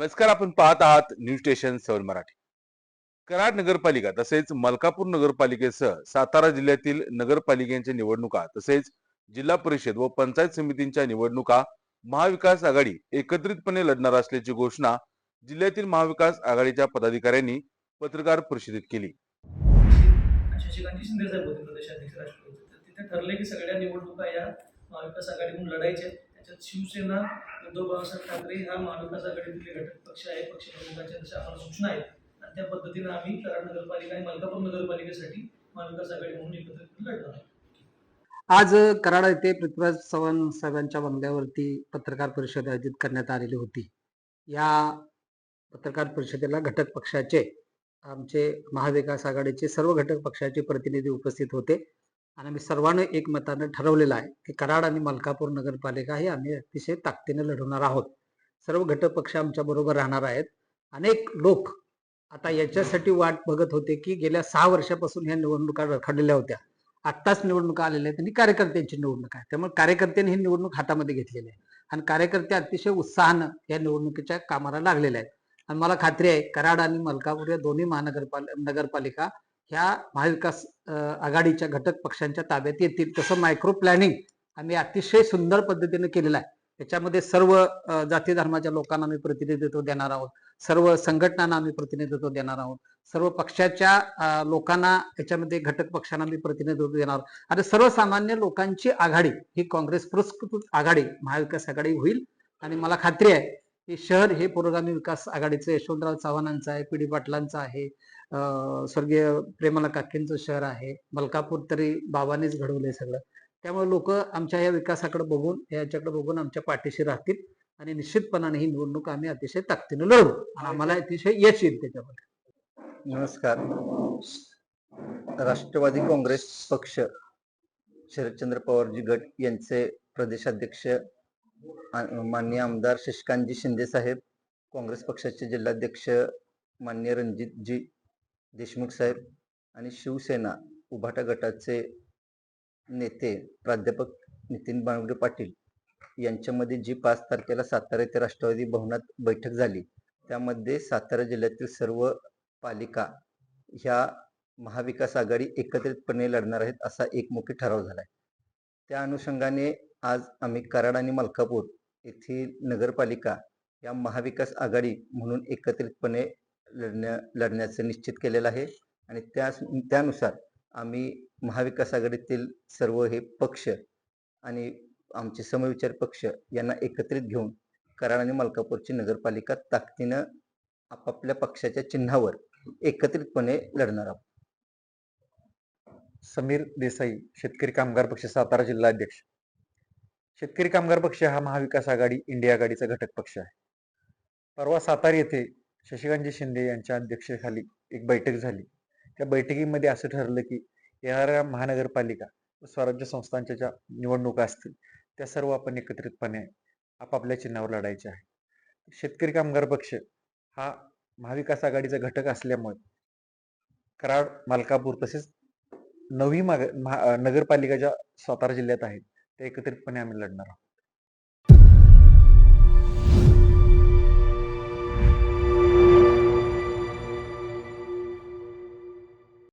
नमस्कार आपण पाहत आहात न्यूज स्टेशन सौर मराठी. कराड नगरपालिका तसेच मलकापूर नगरपालिकेसह सातारा जिल्ह्यातील नगरपालिकेच्या निवडणुका तसेच जिल्हा परिषद व पंचायत समितींच्या निवडणुका महाविकास आघाडी एकत्रितपणे लढणार असल्याची घोषणा जिल्ह्यातील महाविकास आघाडीच्या पदाधिकाऱ्यांनी पत्रकार परिषदेत केली. ठरले की सगळ्या निवडणुका या महाविकास आघाडीतून लढायच्या त्याच्यात शिवसेना उद्धव बाळासाहेब ठाकरे हा महाविकास आघाडीतील घटक पक्ष आहे. पक्ष प्रमुखांच्या जशा आम्हाला सूचना आहेत आणि त्या पद्धतीनं आम्ही कराड नगरपालिका आणि मलकापूर नगरपालिकेसाठी महाविकास आघाडी म्हणून एकत्रित लढणार आहे आज कराड येथे पृथ्वीराज चव्हाण साहेबांच्या बंगल्यावरती पत्रकार परिषद आयोजित करण्यात आलेली होती. या पत्रकार परिषदेला घटक पक्षाचे आमचे महाविकास आघाडीचे सर्व घटक पक्षाचे प्रतिनिधी उपस्थित होते. आणि आम्ही सर्वांनी एकमतानं ठरवलेलं आहे की कराड आणि मलकापूर नगरपालिका ही आम्ही अतिशय ताकदीने लढवणार आहोत. सर्व घटपक्ष आमच्याबरोबर आमच्या बरोबर राहणार आहेत. अनेक लोक आता याच्यासाठी वाट बघत होते की गेल्या सहा वर्षापासून ह्या निवडणुका रखडलेल्या होत्या. आत्ताच निवडणुका आलेल्या आहेत आणि कार्यकर्त्यांची निवडणूक आहे त्यामुळे कार्यकर्त्यांनी ही निवडणूक हातामध्ये घेतलेली आहे. आणि कार्यकर्ते अतिशय उत्साहानं या निवडणुकीच्या कामाला लागलेल्या आहेत. आणि मला खात्री आहे कराड आणि मलकापूर या दोन्ही महानगरपाल नगरपालिका ह्या महाविकास आघाडीच्या घटक पक्षांच्या ताब्यात येतील. तसं मायक्रो प्लॅनिंग आम्ही अतिशय सुंदर पद्धतीने केलेलं आहे. त्याच्यामध्ये सर्व जाती धर्माच्या लोकांना आम्ही प्रतिनिधित्व देणार आहोत. सर्व संघटनांना आम्ही प्रतिनिधित्व देणार आहोत. सर्व पक्षाच्या लोकांना याच्यामध्ये घटक पक्षांना आम्ही प्रतिनिधित्व देणार आहोत. आणि सर्वसामान्य लोकांची आघाडी ही काँग्रेस पुरस्कृत आघाडी महाविकास आघाडी होईल. आणि मला खात्री आहे की शहर हे पुरोगामी विकास आघाडीचं यशवंतराव चव्हाणांचं आहे पी डी पाटलांचं आहे स्वर्गीय प्रेमाला काकेंचं शहर आहे. मलकापूर तरी बाबांनीच घडवलंय सगळं. त्यामुळे लोक आमच्या या विकासाकडे बघून याच्याकडे बघून आमच्या पाठीशी राहतील आणि निश्चितपणाने ही निवडणूक आम्ही अतिशय ताकदीने लढू. आणि आम्हाला अतिशय यश येईल त्याच्यामध्ये. नमस्कार. राष्ट्रवादी काँग्रेस पक्ष शरदचंद्र पवारजी गट यांचे प्रदेशाध्यक्ष माननीय आमदार शशिकांतजी शिंदे साहेब काँग्रेस पक्षाचे जिल्हाध्यक्ष माननीय रणजितजी देशमुख साहेब आणि शिवसेना उभाटा गटाचे नेते प्राध्यापक नितीन बांगडे पाटील यांच्यामध्ये जी पाच तारखेला सातारा येथे राष्ट्रवादी भवनात बैठक झाली त्यामध्ये सातारा जिल्ह्यातील सर्व पालिका ह्या महाविकास आघाडी एकत्रितपणे लढणार आहेत असा एकमुखी ठराव झालाय. त्या अनुषंगाने आज आम्ही कराड आणि मलकापूर येथील नगरपालिका या महाविकास आघाडी म्हणून एकत्रितपणे लढण्या लढण्याचं निश्चित केलेलं आहे. आणि त्या त्यानुसार आम्ही महाविकास आघाडीतील सर्व हे पक्ष आणि आमचे समविचार पक्ष यांना एकत्रित घेऊन कराड आणि मलकापूरची नगरपालिका ताकदीनं आपापल्या पक्षाच्या चिन्हावर एकत्रितपणे लढणार आहोत. समीर देसाई शेतकरी कामगार पक्ष सातारा जिल्हा अध्यक्ष. शेतकरी कामगार पक्ष हा महाविकास आघाडी इंडिया आघाडीचा घटक पक्ष आहे. परवा सातारा येथे शशिकांतजी शिंदे यांच्या अध्यक्षतेखाली एक बैठक झाली. त्या बैठकीमध्ये असं ठरलं की येणाऱ्या महानगरपालिका व स्वराज्य संस्थांच्या ज्या निवडणुका असतील त्या सर्व आपण एकत्रितपणे आपापल्या चिन्हावर लढायचे आहे. शेतकरी कामगार पक्ष हा महाविकास आघाडीचा घटक असल्यामुळे कराड मालकापूर तसेच नवी माग महा- नगरपालिका ज्या सातारा जिल्ह्यात आहेत त्या एकत्रितपणे आम्ही लढणार आहोत.